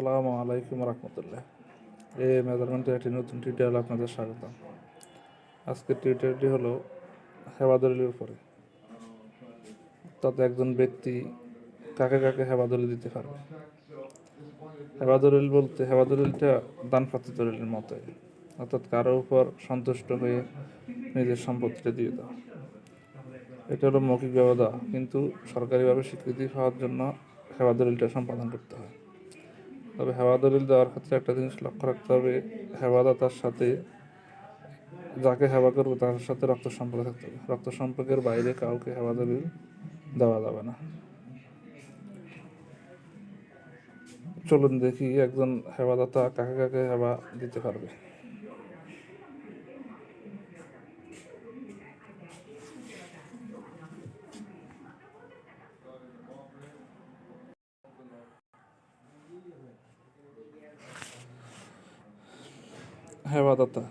আসসালামু আলাইকুম রহমতুল্লাহ। এই মেজারমেন্টের একটি নতুন টিউটোরিয়াল আপনাদের স্বাগত আজকের টিউটোরিয়ালটি হলো হেবাদলির উপরে। তাতে একজন ব্যক্তি কাকে কাকে হেবাদলি দিতে পারবে। হেবাদলিল বলতে হেবাদলিলটা দানপাতি দলিলের মতোই। অর্থাৎ কারও উপর সন্তুষ্ট হয়ে নিজের সম্পত্তিটা দিয়ে দাও। এটা হলো মৌখিক ব্যবধা, কিন্তু সরকারিভাবে স্বীকৃতি পাওয়ার জন্য হেওয়া দলিলটা সম্পাদন করতে হয়। তবে হেওয়া দলিল দেওয়ার ক্ষেত্রে একটা জিনিস লক্ষ্য রাখতে হবে হেওয়াদাতার সাথে, যাকে হেবা করবে তার সাথে রক্ত সম্পর্ক থাকতে হবে। রক্ত সম্পর্কের বাইরে কাউকে হেওয়া দলিল দেওয়া যাবে না। চলুন দেখি একজন হেবাদাতা কাকে কাকে হেবা দিতে পারবে। হেওয়াদাতা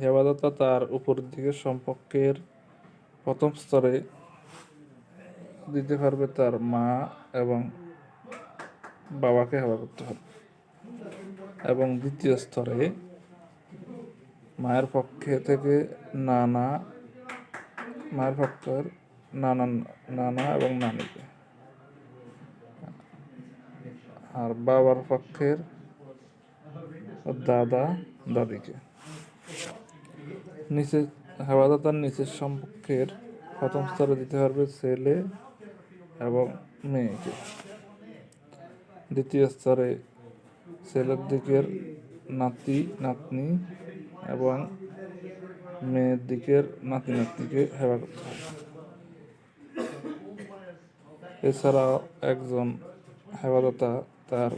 হেওয়াদাতা তার উপর দিকে সম্পর্কের প্রথম স্তরে দিতে পারবে তার মা এবং বাবাকে হেবা করতে হবে। এবং দ্বিতীয় স্তরে মায়ের পক্ষে থেকে নানা, মায়ের পক্ষের নানা নানা এবং নানিকে। আর বাবার পক্ষের দাদা দাদিকে। নিচে, হেওয়াদাতার নিচের সম্পর্কের প্রথম স্তরে দিতে পারবে ছেলে এবং মেয়েকে। দ্বিতীয় স্তরে ছেলের দিকের নাতি, নাতনি এবং মেয়ের দিকের নাতি, নাতনিকে হেবা করতে হবে। এছাড়াও একজন হেবাদাতা তার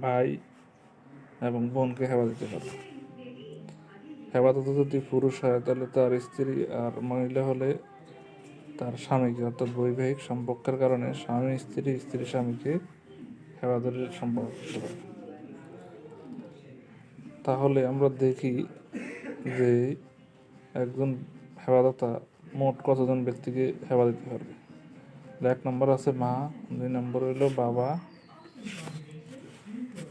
ভাই এবং বোনকে হেবা দিতে পারে হেবাদাতা যদি পুরুষ হয়, তাহলে তার স্ত্রী আর মহিলা হলে তার স্বামীকে, অর্থাৎ বৈবাহিক সম্পর্কের কারণে স্বামী স্ত্রী স্ত্রী স্বামীকে হেবাদলের সম্পর্ক তাহলে আমরা দেখি যে একজন হেবাদাতা মোট কতজন ব্যক্তিকে হেবা দিতে পারবে এক নম্বর আছে মা, দুই নম্বর হইল বাবা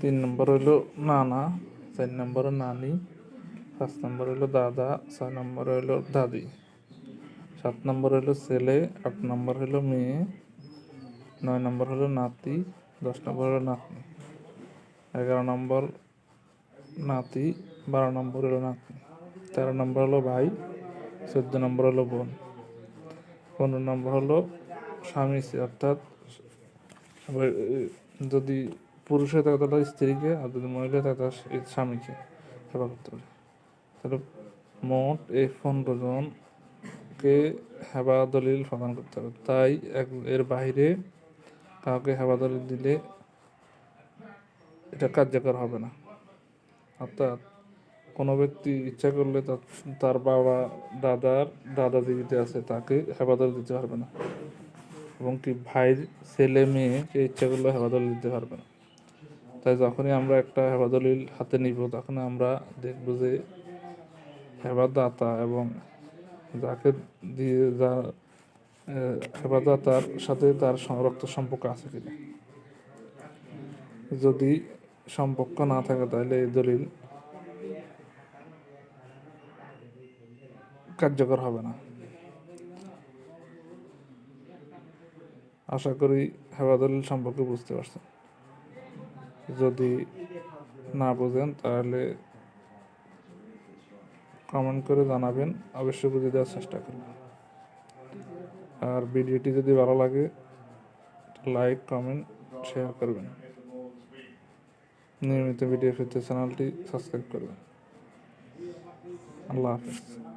তিন নম্বর হইল নানা চার নম্বর নানি পাঁচ নম্বর হইল দাদা ছয় নম্বর হইল দাদি সাত নম্বর হইল ছেলে আট নম্বর হইল মেয়ে নয় নম্বর হলো নাতি দশ নম্বর হলো নাতনি এগারো নম্বর নাতি বারো নম্বর হলো নাতনি তেরো নম্বর হলো ভাই চোদ্দ নম্বর হলো বোন পনেরো নম্বর হলো স্বামী অর্থাৎ যদি পুরুষ হয়ে স্ত্রীকে আর যদি মহিলা থাকে তার স্বামীকে। সেবা করতে পারে। তাহলে মোট এই পনেরো জনকে হেবা দলিল প্রদান করতে হবে। তাই এর বাইরে কাউকে হেবা দলিল দিলে এটা কার্যকর হবে না। অর্থাৎ কোনো ব্যক্তি ইচ্ছা করলে তার বাবা, দাদার দাদা জীবিত আছে, তাকে হেফাজত দিতে পারবে না। এবং কি ভাইয়ের ছেলে, মেয়েকে ইচ্ছা করলে হেফাজত দিতে পারবে না। তাই যখনই আমরা একটা হেফাজলিল হাতে নিব তখন আমরা দেখব যে হেফাদাতা এবং যাকে দিয়ে যা হেফাদাতার সাথে তার রক্ত সম্পর্ক আছে কিনা। যদি সম্পর্ক না থাকে, তাহলে এই দলিল কার্যকর হবে না। আশা করি হেওয়া দলিল সম্পর্কে বুঝতে পারছেন। যদি না বোঝেন, তাহলে কমেন্ট করে জানাবেন। অবশ্যই বুঝে দেওয়ার চেষ্টা করবেন। আর ভিডিওটি যদি ভালো লাগে লাইক কমেন্ট শেয়ার করবেন। নিয়মিত ভিডিও পেতে চ্যানেলটি সাবস্ক্রাইব করবেন। আল্লাহ হাফিজ।